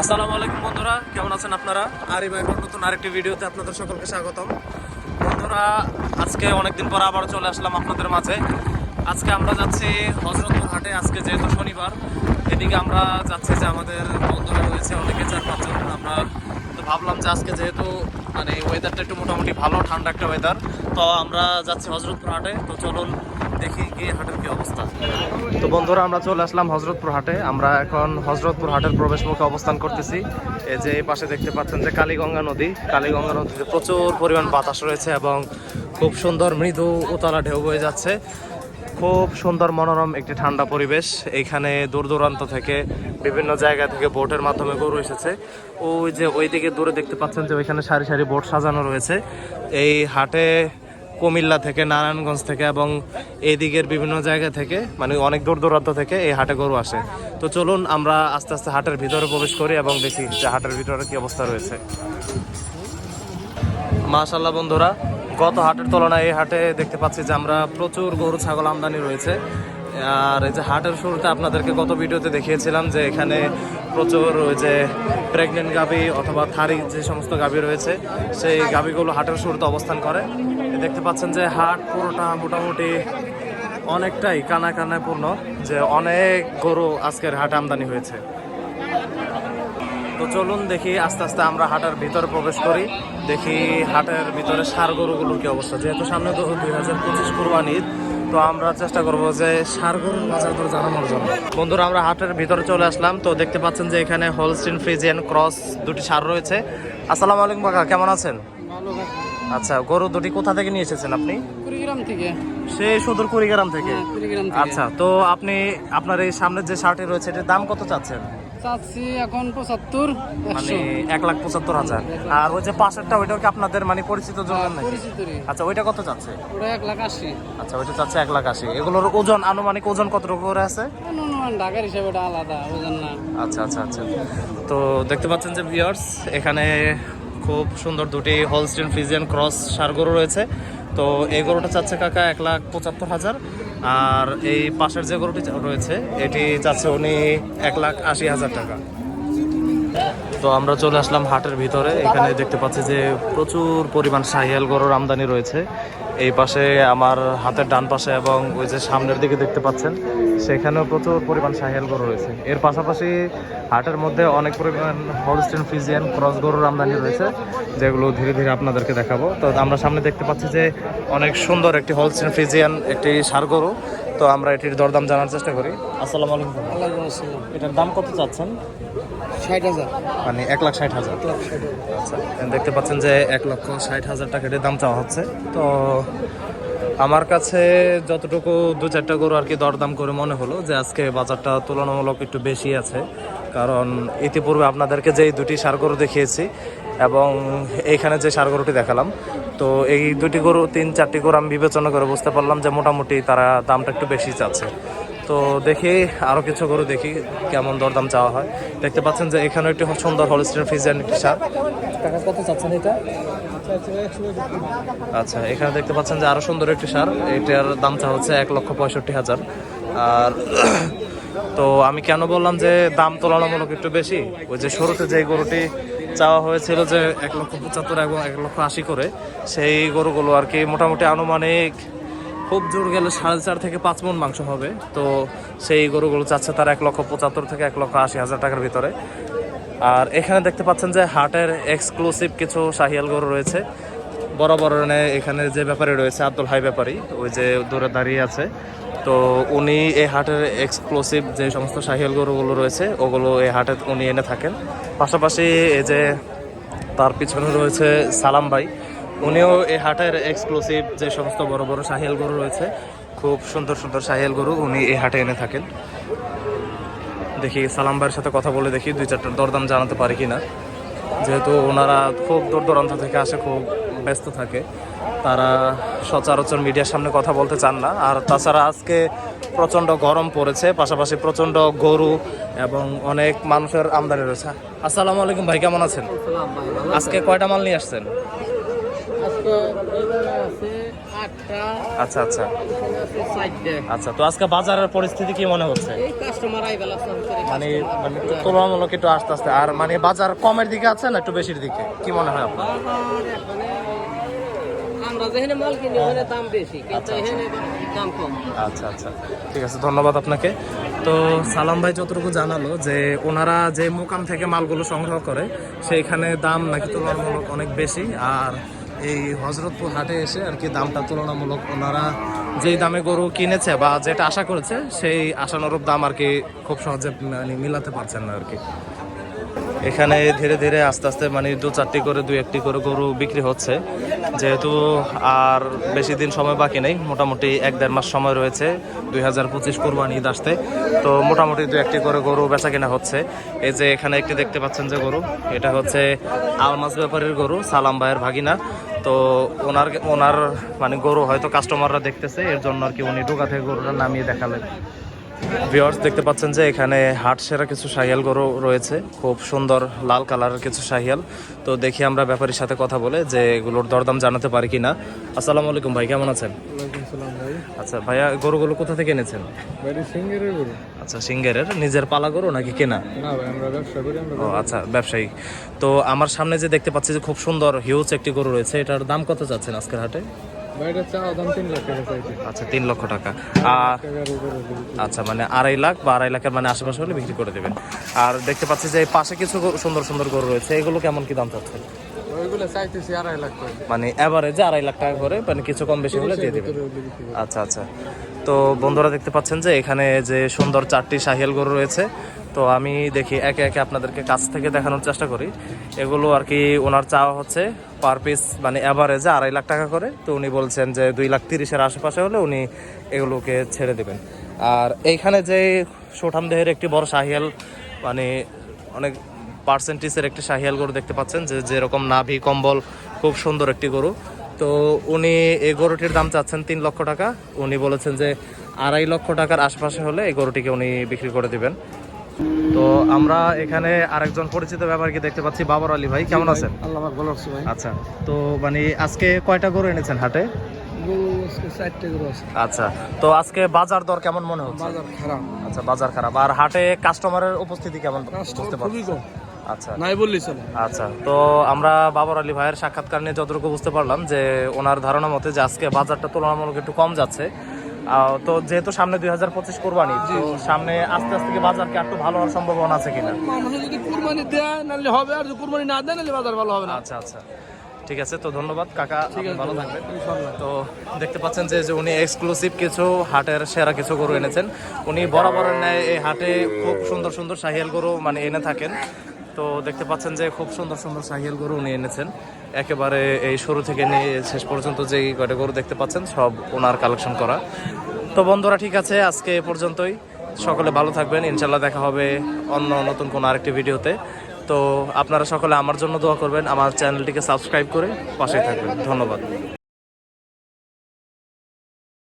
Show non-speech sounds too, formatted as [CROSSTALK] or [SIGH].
আসসালামু আলাইকুম বন্ধুরা, কেমন আছেন আপনারা? আরি ভাইয়ের নতুন আরেকটি ভিডিওতে আপনাদের সকলকে স্বাগতম। বন্ধুরা, আজকে অনেকদিন পর আবার চলে আসলাম আপনাদের মাঝে। আজকে আমরা যাচ্ছি হজরতপুর হাটে, আজকে যেহেতু শনিবার, এদিকে আমরা যাচ্ছি যে আমাদের বন্ধুরা রয়েছে, অনেকে চার পাঁচজন। আমরা তো ভাবলাম যে আজকে যেহেতু মানে ওয়েদারটা একটু মোটামুটি ভালো, ঠান্ডা একটা ওয়েদার তো আমরা যাচ্ছি হজরতপুর হাটে। তো চলুন দেখি গিয়ে হাটের কি অবস্থা? তো বন্ধুরা, আমরা চলে আসলাম হজরতপুর হাটে। আমরা এখন হজরতপুর হাটের প্রবেশ মুখে অবস্থান করতেছি। এই যে এই পাশে দেখতে পাচ্ছেন যে কালীগঙ্গা নদী। কালীগঙ্গা নদীতে প্রচুর পরিমাণ বাতাস রয়েছে এবং খুব সুন্দর মৃদু উতলা ঢেউ বয়ে যাচ্ছে। খুব সুন্দর মনোরম একটি ঠান্ডা পরিবেশ। এইখানে দূর দূরান্ত থেকে বিভিন্ন জায়গা থেকে বোটের মাধ্যমে গরু এসেছে। ওই যে ওইদিকে দূরে দেখতে পাচ্ছেন যে ওইখানে সারি সারি বোট সাজানো রয়েছে। এই হাটে কুমিল্লা থেকে, নারায়ণগঞ্জ থেকে এবং এদিকের বিভিন্ন জায়গা থেকে মানে অনেক দূর দূরান্ত থেকে এই হাটে গরু আসে। তো চলুন আমরা আস্তে আস্তে হাটের ভিতরে প্রবেশ করি এবং দেখি যে হাটের ভিতরে কি অবস্থা রয়েছে। মাশাল্লাহ বন্ধুরা, গত হাটের তুলনায় এই হাটে দেখতে পাচ্ছি যে আমরা প্রচুর গরু, ছাগল আমদানি রয়েছে। আর এই যে হাটের শুরুতে আপনাদেরকে গত ভিডিওতে দেখিয়েছিলাম যে এখানে প্রচুর ওই যে প্রেগনেন্ট গাভি অথবা থারি যে সমস্ত গাভি রয়েছে, সেই গাভিগুলো হাটের শুরুতে অবস্থান করে। দেখতে পাচ্ছেন যে হাট পুরোটা মোটামুটি অনেকটাই কানা কানায় পূর্ণ যে অনেক গরু আজকের হাট আমদানি হয়েছে। তো চলুন দেখি, আস্তে আস্তে আমরা হাটের ভিতরে প্রবেশ করি। দেখি হাটের ভিতরে সার গরুগুলোর কি অবস্থা। যেহেতু সামনে দুই হাজার পঁচিশ কুরবানির তো আমরা চেষ্টা করব যে সার গরুর বাজার দর জানানোর জন্য। বন্ধুরা আমরা হাটের ভিতরে চলে আসলাম। তো দেখতে পাচ্ছেন যে এখানে হোলস্টিন ফ্রিজিয়ান ক্রস দুটি সার রয়েছে। আসসালামু আলাইকুম কাকা কেমন আছেন? আচ্ছা গরু দুটি কোথা থেকে নিয়ে এসেছেন আপনি? কুড়িগ্রাম থেকে। সেই সুদূর কুড়িগ্রাম থেকে? হ্যাঁ, থেকে। আচ্ছা তো আপনি আপনার এই সামনের যে শার্টটি রয়েছে এটার দাম কত চাচ্ছেন? চাচ্ছি এখন পঁচাত্তর মানে এক লাখ পঁচাত্তর হাজার। আর ওই যে পাশেরটা ওইটাও কি আপনাদের মানে পরিচিত পরিচিত আচ্ছা ওইটা কত চাচ্ছে ওটা এক লাখ আশি। আচ্ছা ওইটা চাচ্ছে এক লাখ আশি। এগুলোর ওজন আনুমানিক ওজন কতটুকু করে আছে? অনুমান ঢাকার হিসাবে এটা আলাদা ওজন না। আচ্ছা আচ্ছা আচ্ছা। তো দেখতে পাচ্ছেন যে ভিউয়ার্স এখানে খুব সুন্দর দুটি হোলস্টিন ফ্রিজিয়ান ক্রস সার গরু রয়েছে। তো এই গরুটা চাচ্ছে কাকা এক লাখ পঁচাত্তর হাজার। আর এই পাশের যে গরুটি রয়েছে, এটি চাচ্ছে উনি এক লাখ আশি হাজার টাকা। তো আমরা চলে আসলাম হাটের ভিতরে। এখানে দেখতে পাচ্ছি যে প্রচুর পরিমাণ সাহিয়াল গরুর আমদানি রয়েছে। এই পাশে আমার হাতের ডান পাশে এবং ওই যে সামনের দিকে দেখতে পাচ্ছেন, সেখানেও প্রচুর পরিমাণ শাহিয়াল গরু রয়েছে। এর পাশাপাশি হাটের মধ্যে অনেক পরিমাণ হলস্টেন ফ্রিজিয়ান ক্রস গরুর আমদানি রয়েছে, যেগুলো ধীরে ধীরে আপনাদেরকে দেখাবো। তো আমরা সামনে দেখতে পাচ্ছি যে অনেক সুন্দর একটি হলস্টেন ফ্রিজিয়ান একটি সার গরু। তো আমরা এটির দরদাম জানার চেষ্টা করি। আসসালামু আলাইকুম। এটার দাম কত চাচ্ছেন? মানে এক লাখ ষাট হাজার। আচ্ছা দেখতে পাচ্ছেন যে এক লক্ষ ষাট হাজার টাকা দাম চাওয়া হচ্ছে। তো আমার কাছে যতটুকু দু চারটা গরু আর কি দরদাম করে মনে হলো যে আজকে বাজারটা তুলনামূলক একটু বেশি আছে। কারণ ইতিপূর্বে আপনাদেরকে যেই দুটি সার গরু দেখিয়েছি এবং এইখানে যে সার গরুটি দেখালাম তো এই দুটি গরু তিন চারটি গরু আমি বিবেচনা করে বুঝতে পারলাম যে মোটামুটি তারা দামটা একটু বেশি চাচ্ছে। তো দেখি আরও কিছু গরু দেখি কেমন দরদাম চাওয়া হয়। দেখতে পাচ্ছেন যে এখানে একটি সুন্দর হলস্টেন ফ্রিজিয়ান একটি সার। কত চাচ্ছেন এটা? আচ্ছা এখানে দেখতে পাচ্ছেন যে আরও সুন্দর একটি সার। এটার দাম চা হচ্ছে এক লক্ষ পঁয়ষট্টি হাজার। আর [CLEARS THROAT] তো আমি কেন বললাম যে দাম তুলনামূলক একটু বেশি? ওই যে শুরুতে যে গরুটি চাওয়া হয়েছিল যে এক লক্ষ পঁচাত্তর এবং এক লক্ষ আশি করে সেই গরুগুলো আর কি মোটামুটি আনুমানিক খুব জোর গেলে সাড়ে চার থেকে পাঁচ মন মাংস হবে। তো সেই গরুগুলো চাচ্ছে তার এক লক্ষ পঁচাত্তর থেকে এক লক্ষ আশি হাজার টাকার ভিতরে। আর এখানে দেখতে পাচ্ছেন যে হাটের এক্সক্লুসিভ কিছু শাহিয়াল গরু রয়েছে। বড় বড় এখানে যে ব্যাপারী রয়েছে, আব্দুল হাই ব্যাপারী, ওই যে দূরে দাঁড়িয়ে আছে। তো উনি এই হাটের এক্সক্লুসিভ যে সমস্ত শাহিয়াল গরুগুলো রয়েছে, ওগুলো এই হাটে উনি এনে থাকেন। পাশাপাশি এই যে তার পিছনে রয়েছে সালাম ভাই। উনিও এই হাটের এক্সক্লুসিভ যে সমস্ত বড় বড় শাহিয়াল গরু রয়েছে খুব সুন্দর সুন্দর শাহিয়াল গরু উনি এই হাটে এনে থাকেন। দেখি সালাম ভাইয়ের সাথে কথা বলে দেখি দুই চারটা দরদাম জানাতে পারি কিনা। যেহেতু ওনারা খুব দূর দূরান্ত থেকে আসে খুব ব্যস্ত থাকে তারা সচরাচর মিডিয়ার সামনে কথা বলতে চান না। আর তাছাড়া আজকে প্রচণ্ড গরম পড়েছে পাশাপাশি প্রচণ্ড গরু এবং অনেক মানুষের আমদানি রয়েছে। আসসালামু আলাইকুম ভাই কেমন আছেন? আজকে কয়টা মাল নিয়ে আসছেন আজকে এই বেলায় আছে আটটা আচ্ছা আচ্ছা। আচ্ছা তো আজকে বাজারের পরিস্থিতি কি মনে হচ্ছে? মানে মানে তুলনামূলক একটু আস্তে আস্তে। আর মানে বাজার কমের দিকে আছে না একটু বেশির দিকে? কি মনে হয় আপনার? দাম কম আচ্ছা আচ্ছা। ঠিক আছে, ধন্যবাদ আপনাকে। তো সালাম ভাই যতটুকু জানালো যে ওনারা যে মোকাম থেকে মালগুলো সংগ্রহ করে, সেইখানে দাম নাকি তুলনামূলক অনেক বেশি। আর এই হজরতপুর হাটে এসে আর কি দামটা তুলনামূলক ওনারা যেই দামে গরু কিনেছে বা যেটা আশা করেছে, সেই আশানুরূপ দাম আর কি খুব সহজে মানে মিলাতে পারছেন না আর কি। এখানে ধীরে ধীরে আস্তে আস্তে মানে দু চারটি করে দু একটি করে গরু বিক্রি হচ্ছে। যেহেতু আর বেশি দিন সময় বাকি নেই, মোটামুটি এক দেড় মাস সময় রয়েছে, দুই হাজার পঁচিশ কোরবানি ঈদ আসতে। তো মোটামুটি দু একটি করে গরু বেচা কেনা হচ্ছে। এই যে এখানে একটি দেখতে পাচ্ছেন যে গরু, এটা হচ্ছে আলমাস ব্যাপারের গরু, সালাম ভাইয়ের ভাগিনা। তো ওনার ওনার মানে গরু হয়তো কাস্টমাররা দেখতেছে, এর জন্য আর কি উনি ঢোকা থেকে গরুটা নামিয়ে দেখালেন। ভিওয়ার্স দেখতে পাচ্ছেন যে এখানে হাট সেরা কিছু শাহিয়াল গরু রয়েছে, খুব সুন্দর লাল কালারের কিছু শাহিয়াল তো দেখি আমরা ব্যাপারীর সাথে কথা বলে যে এগুলোর দরদাম জানাতে পারি কি না আসসালামু আলাইকুম ভাই, কেমন আছেন? ওয়ালাইকুম সালাম ভাই। আচ্ছা ভাইয়া গরুগুলো কোথা থেকে এনেছেন? সিঙ্গেরের গরু। আচ্ছা সিঙ্গেরের? নিজের পালা গরু নাকি কেনা? না ভাই আমরা ব্যবসা করি আমরা ও আচ্ছা ব্যবসায়ী। তো আমার সামনে যে দেখতে পাচ্ছি যে খুব সুন্দর হিউজ একটি গরু রয়েছে এটার দাম কত যাচ্ছেন আজকের হাটে? আচ্ছা তিন লক্ষ টাকা। আর আচ্ছা মানে আড়াই লাখ বা আড়াই লাখের মানে আশেপাশে হলে বিক্রি করে দেবেন। আর দেখতে পাচ্ছি যে পাশে কিছু সুন্দর সুন্দর গরু রয়েছে এগুলো কেমন কি দাম চাচ্ছেন? ওইগুলো চাইতেছি আড়াই লাখ করে মানে এভারেজে আড়াই লাখ টাকা করে মানে কিছু কম বেশি হলে দিয়ে দেবেন। আচ্ছা আচ্ছা। তো বন্ধুরা দেখতে পাচ্ছেন যে এখানে যে সুন্দর চারটি শাহিয়াল গরু রয়েছে তো আমি দেখি একে একে আপনাদেরকে কাছ থেকে দেখানোর চেষ্টা করি। এগুলো আর কি ওনার চাওয়া হচ্ছে পার পিস মানে অ্যাভারেজে আড়াই লাখ টাকা করে। তো উনি বলছেন যে দুই লাখ তিরিশের আশেপাশে হলে উনি এগুলোকে ছেড়ে দেবেন। আর এইখানে যে সোঠাম দেহের একটি বড় শাহিয়াল মানে অনেক পার্সেন্টেজের একটি শাহিয়াল গরু দেখতে পাচ্ছেন যে যেরকম নাভি কম্বল খুব সুন্দর একটি গরু। তো উনি এই গরুটির দাম চাচ্ছেন তিন লক্ষ টাকা। উনি বলেছেন যে আড়াই লক্ষ টাকার আশপাশে হলে এই গরুটিকে উনি বিক্রি করে দিবেন। তো আমরা এখানে আরেকজন পরিচিত ব্যাপারকে দেখতে পাচ্ছি বাবর আলী ভাই। কেমন আছেন? আল্লাহ ভালো আছে ভাই। আচ্ছা তো মানে আজকে কয়টা গরু এনেছেন হাটে? আচ্ছা তো আজকে বাজার দর কেমন মনে হচ্ছে? বাজার খারাপ। আচ্ছা বাজার খারাপ। আর হাটে কাস্টমারের উপস্থিতি কেমন বুঝতে পারছি আচ্ছা। নাই বললি চলে আচ্ছা তো আমরা বাবর আলী ভাইয়ের সাক্ষাৎকার নিয়ে যতটুকু বুঝতে পারলাম যে ওনার ধারণা মতে যে আজকে বাজারটা তুলনামূলক একটু কম যাচ্ছে। তো যেহেতু সামনে দুই হাজার পঁচিশ কোরবানি তো সামনে আস্তে আস্তে কি বাজার কি একটু ভালো হওয়ার সম্ভাবনা আছে কিনা? মানুষের যদি কুরবানি দেয় নাহলে হবে আর যদি কুরবানি না দেয় নাহলে বাজার ভালো হবে না। আচ্ছা আচ্ছা। ঠিক আছে তো ধন্যবাদ। কাকা ভালো থাকবেন। তো দেখতে পাচ্ছেন যে উনি এক্সক্লুসিভ কিছু হাটের সেরা কিছু গরু এনেছেন। উনি বরাবরের ন্যায় এই হাটে খুব সুন্দর সুন্দর শাহিয়াল গরু মানে এনে থাকেন। তো দেখতে পাচ্ছেন যে খুব সুন্দর সুন্দর শাহিয়াল গরু উনি এনেছেন। একেবারে এই শুরু থেকে নিয়ে শেষ পর্যন্ত যেই কয়টা গরু দেখতে পাচ্ছেন, সব ওনার কালেকশন করা। তো বন্ধুরা, ঠিক আছে, আজকে এ পর্যন্তই। সকলে ভালো থাকবেন ইনশাল্লাহ দেখা হবে অন্য নতুন কোনো আরেকটি ভিডিওতে। তো আপনারা সকলে আমার জন্য দোয়া করবেন, আমার চ্যানেলটিকে সাবস্ক্রাইব করে পাশে থাকবেন। ধন্যবাদ।